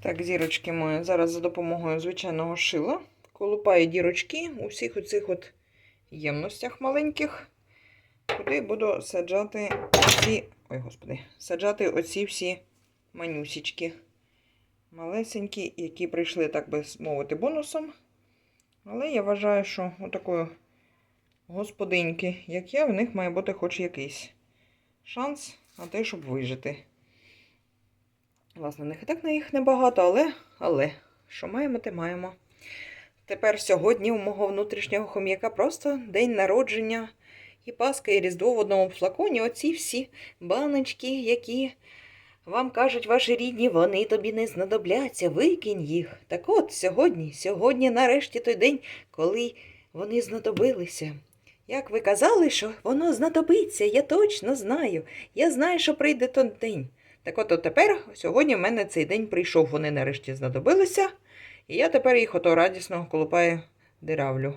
Так, зірочки мої. Зараз за допомогою звичайного шила колупаю дірочки у всіх оцих от ємностях маленьких, куди буду саджати оці. Ой, господи, саджати оці всі манюсічки. Малесенькі, які прийшли, так би мовити, бонусом. Але я вважаю, що у такої господиньки, як я, в них має бути хоч якийсь шанс на те, щоб вижити. Власне, них і так на їх небагато, але, але, що маємо, те маємо. Тепер сьогодні у мого внутрішнього хом'яка просто день народження і Пасха, і Різдво в одному флаконі. Оці всі баночки, які вам кажуть ваші рідні, вони тобі не знадобляться, викинь їх. Так от сьогодні, сьогодні нарешті той день, коли вони знадобилися. Як ви казали, що воно знадобиться, я точно знаю. Я знаю, що прийде той день. Так от, от тепер, сьогодні в мене цей день прийшов, вони нарешті знадобилися, і я тепер їх ото радісно колупаю, диравлю.